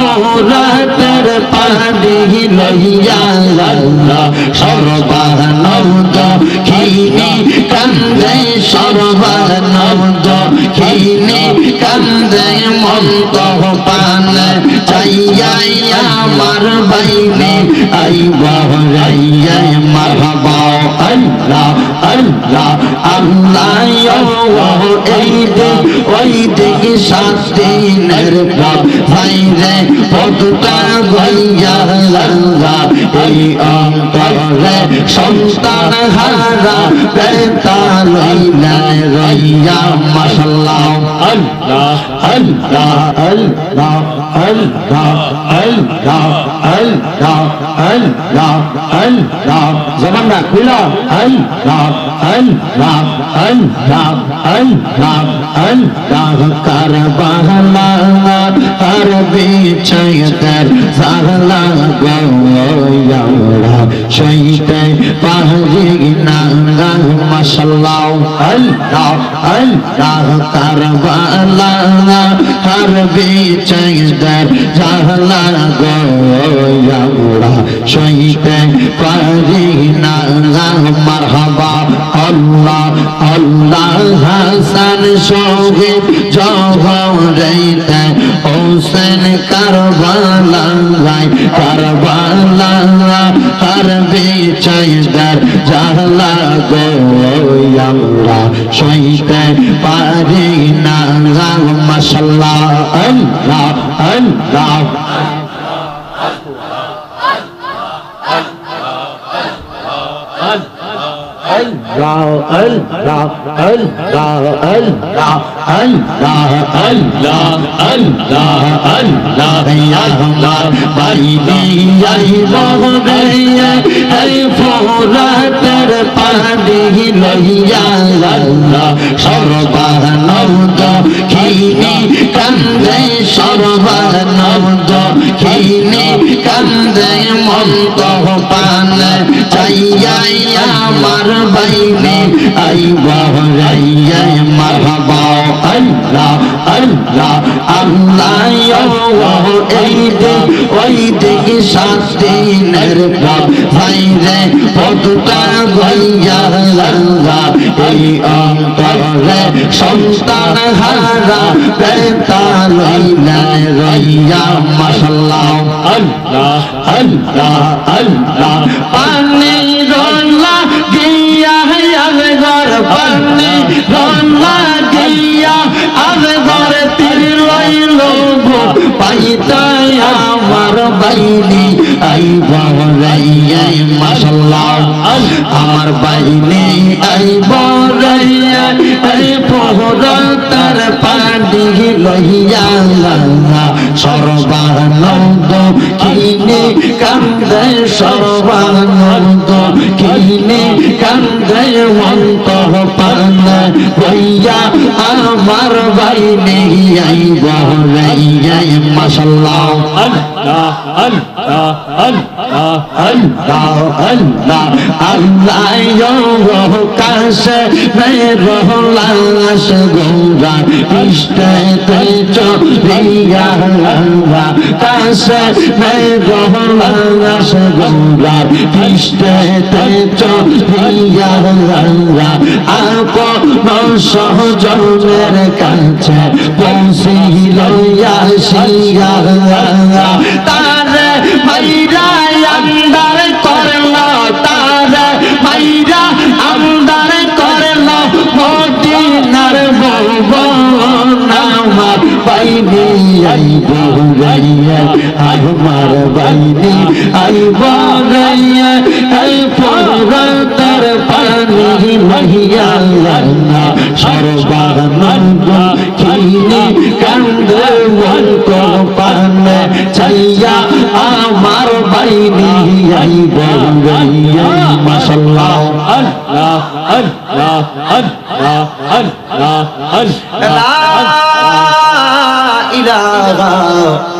ফুরাতের পানি লইয়া সর্বানন্দ খিনি কান্দে সর্বানন্দ খিনি কান্দে মন্ত পানে চাইয়াই আমার বাইনে আই বহরাইয়া Allah, Allah, Allah, Allah, এই দিক ওই দিক সাত দিনের পথ ভাইরে পথটা ভাইয়া আল্লাহ এই অন্তরে সন্তান হারা বেতা লইলা রইয়া মাসাল্লাহ আল্লাহ আল্লাহ আল্লাহ আল্লাহ আল্লাহ আল্লাহ আল্লাহ আল্লাহ জবানটা খুলো আল্লাহ আল্লাহ আল্লাহ আল্লাহ আল্লাহ কারবালা আর বিচয়তার সাহলা গোয়ারা সইতে পাহরি আল্লাহ আল্লাহ কারবালা আর বিচয়তার সাহলা গোয়ারা সইতে পাহরি না মারহাবা আল্লাহ আল্লাহ হাসান শহীদ জহরাইতে হোসেন কারবালা কারবালা আর বেচাইদার জাহলা গো আমরা সইতে পারি না মশাল্লাহ আল্লাহ আল্লাহ আল্লাহ আল্লাহ সর্বানন্দ খিনি কান্দে সর্বানন্দ খিনি কান্দে মন্ত পানে চাইয়াই আমার বাইনে, আই বহরাইয়া মারহাবা আল্লাহ আল্লাহ আল্লাহ, এই দিন ওই দিন সাত দিনের পর ভাইরে পদটা গইয়া আল্লাহ এই অন্তরে সন্তান হারা পেতা লইলা রইয়া, মাশাল্লাহ। আল্লাহ আল্লাহ আল্লাহ পানি রল্লা গিয়া আগে ঘর পানি রল্লা গিয়া আগে ঘর তীর লইল গো পাইতাই আমার বাইনি আই বরাইয়া মাশাল্লাহ আমার বাইনি আই বরাইয়া আই পোহরা তার পানি লইয়া সর্বানন্দ কিনে কান্দে সর্বানন্দ কিনে কান্দে মন্ত পান হইয়া আমার বাইনে আই বরাইয়া মাশাল্লাহ আল্লাহ আল্লাহ আল্লাহ আল্লাহ আল্লাহ আল্লাহ কাছে রহলাস গৌরা ইষ্টে চলিয়া কাছে রহলাস গৌরা ইষ্টে চলিয়া আপন সহজনের কাছে পৌঁছিল শিয়া গাইয়া আমার বাইনি আইব গাইয়া আই পরন্তর পানি মহিয়া লন্না সর্বানন্দ খিনি কান্দ অল্প পান চাইয়া আমার বাইনি আইব গাইয়া মাশাল্লাহ আল্লাহ আল্লাহ আল্লাহ আল্লাহ আল্লাহ لا إله